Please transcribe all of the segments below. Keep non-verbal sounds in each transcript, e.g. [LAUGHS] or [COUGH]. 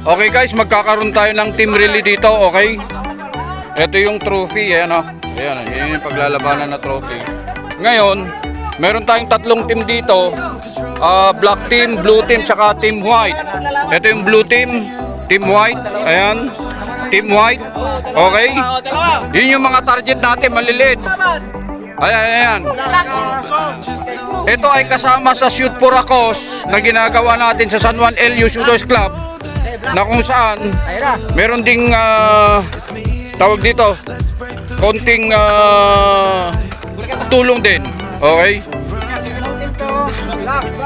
Okay guys, magkakaroon tayo ng team relay dito, okay? Ito yung trophy, ayan o. Ayan, yun yung paglalabanan na trophy. Ngayon, meron tayong tatlong team dito. Ah, black team, blue team, tsaka team white. Ito yung blue team, team white. Ayan, team white. Okay? Yun yung mga target natin, maliliit. Ayan, ayan. Ito ay kasama sa Shoot for a Cause na ginagawa natin sa San Juan LU Shooters Club na kung saan meron ding ah, tawag dito konting ah, tulong din. Okay?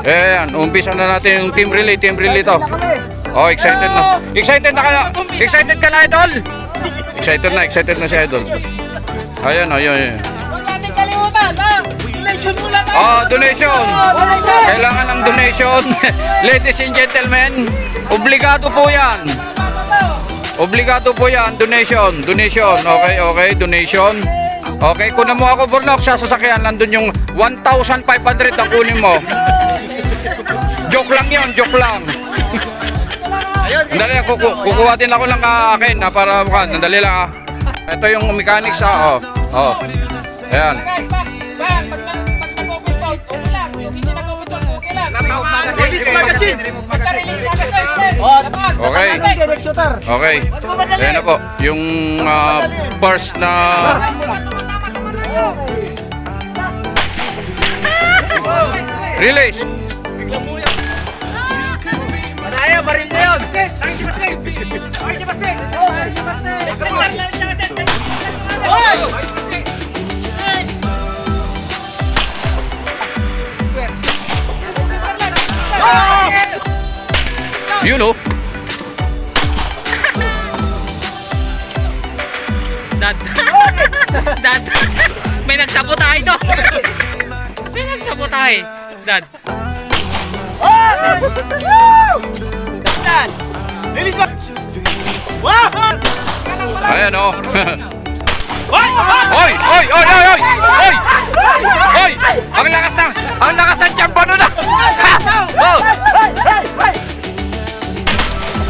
Ayan, umpisa na natin yung team relay, team relay to. Oh, excited na. Excited na ka. Excited ka na, Idol? Excited na, excited na si Idol. Ayan, ayan, ayan. Huwag natin kalimutan, ha? Donation muna tayo. Ah, donation. Donation. Kailangan ng donation. [LAUGHS] Ladies and gentlemen, obligado po yan. Obligado po yan, donation. Donation, okay, okay, donation. Okay, kunan mo ako, Burnok, sa sasakyan. Nandun yung 1,500 na kunin mo. [LAUGHS] Joke lang yon, joke lang. Dali, kuku kukuha din ako lang ka akin na para mukha. Nandali lang ah. Ito yung mechanics ah, oh. Oh. Ayan. Yan, pag, pag nag-open out, okay hindi nag-open out, okay lang. Natamaan! Release magazine! Basta release magazine, man! Laban! Okay. Direct shooter! Okay. Ayan na po. Yung uh, first na... Release! Manaya, baril na yun! Ay, di ba sa'yo? Ay, di ba sa'yo? Ay, di ba sa'yo? Yun oh. Dad. [LAUGHS] Dad. May nagsabotahe daw. May nagsabotahe. Dad. Oh! Dad. Lilis ba? Wow! Ayan oh. Oy! [LAUGHS] Oy! Oy! Oy! Oy! Oy! Oy! Ang lakas na! Ang lakas ng tiyang bano na! [LAUGHS] Oh!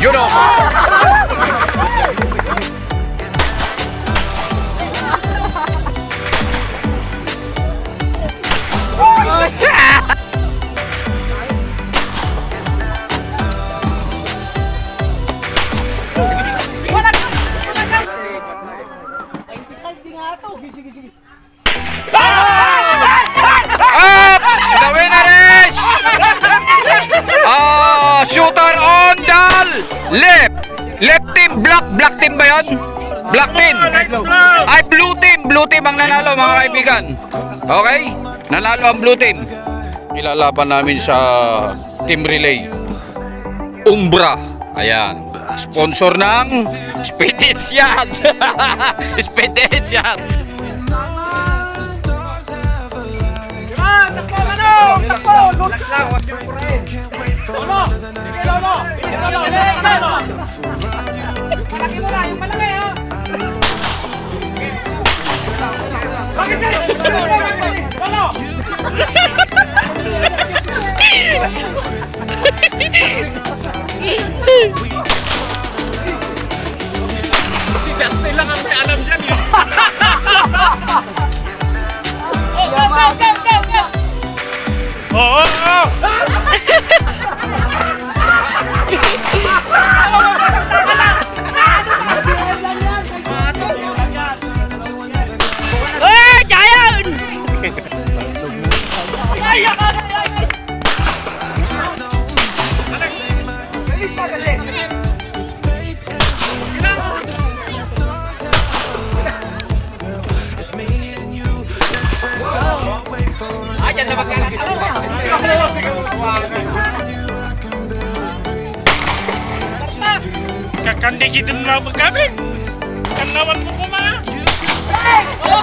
You know. Left. Left team black, black team ba 'yon? Black team. Ay blue team, blue team ang nanalo mga kaibigan. Okay? Nanalo ang blue team. Ilalaban namin sa team relay. Umbra. Ayan. Sponsor ng Yacht. Spirit Yacht. Takbo, ano? Takbo! Niyo purahin. Lolo! Sige, Lolo! Sige, Lolo! Malaki mo na, yung malaki, ha? Bakit sir? Lolo! Si Kakande kita melawan kami. Kan lawan Pukuma. Oh,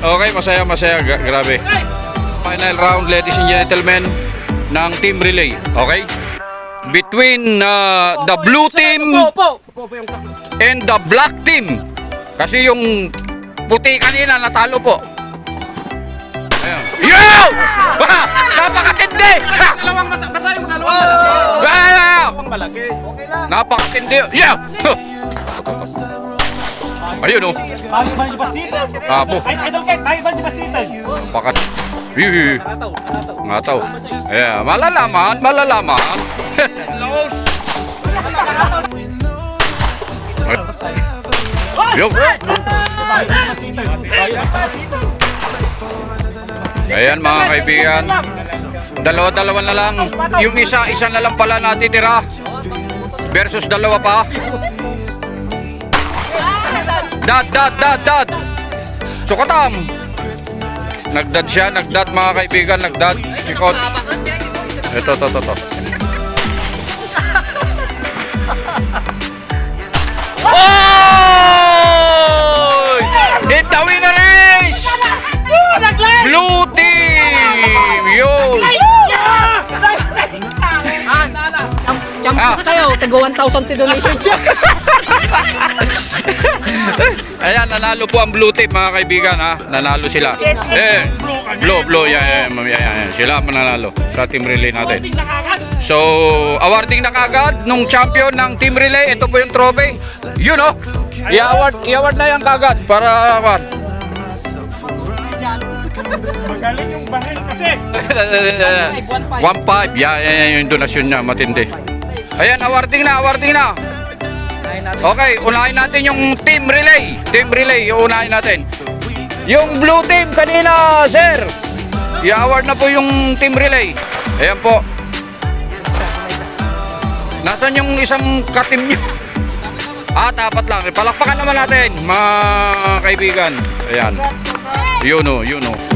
Okay, masaya, masaya. Gra- grabe. Final round, ladies and gentlemen, ng team relay. Okay? Between uh, the blue team and the black team. Kasi yung puti kanina natalo po. Ayan. Yo! Napakatindi! Ha! Dalawang mata, basta yung dalawang malaki. Ah! Dalawang malaki. Napakatindi. Yeah! [LAUGHS] [LAUGHS] Ayun oh. Tayo ba yung basita? Apo. Ay, I don't care. Tayo ba yung basita? Pakat. Yuh. Ngataw. Yeah, malalaman, malalaman. Yo. Ayan mga kaibigan. Dalawa-dalawa na lang. Yung isa, isa na lang pala natitira. Versus dalawa pa. Dad, dad, dad, dad. Sukatam. Nagdad siya, nagdad mga kaibigan, nagdad. Si coach. Ito, ito, ito, ito. Oy! Hit the winner is Blue Team! Yo! Champion Ah. kayo, tago 1,000 to donation siya. [LAUGHS] [LAUGHS] Ayan, nanalo po ang Blue Team mga kaibigan ha. Nanalo sila. Eh, blue, blue, yan, yan, yan, yan. Sila mananalo sa team relay natin. So, awarding na kagad nung champion ng team relay. Ito po yung trophy. Yun oh. I-award, i-award na yan kagad para award. magaling yung bahil kasi. 1.5. Yan, yan, yan yung donasyon niya. Matindi. Ayan, awarding na, awarding na. Okay, unahin natin yung team relay. Team relay, yung unahin natin. Yung blue team kanina, sir. I-award na po yung team relay. Ayan po. Nasaan yung isang katim nyo? [LAUGHS] Ah, tapat lang. Palakpakan naman natin, mga kaibigan. Ayan. Yun o, yun o.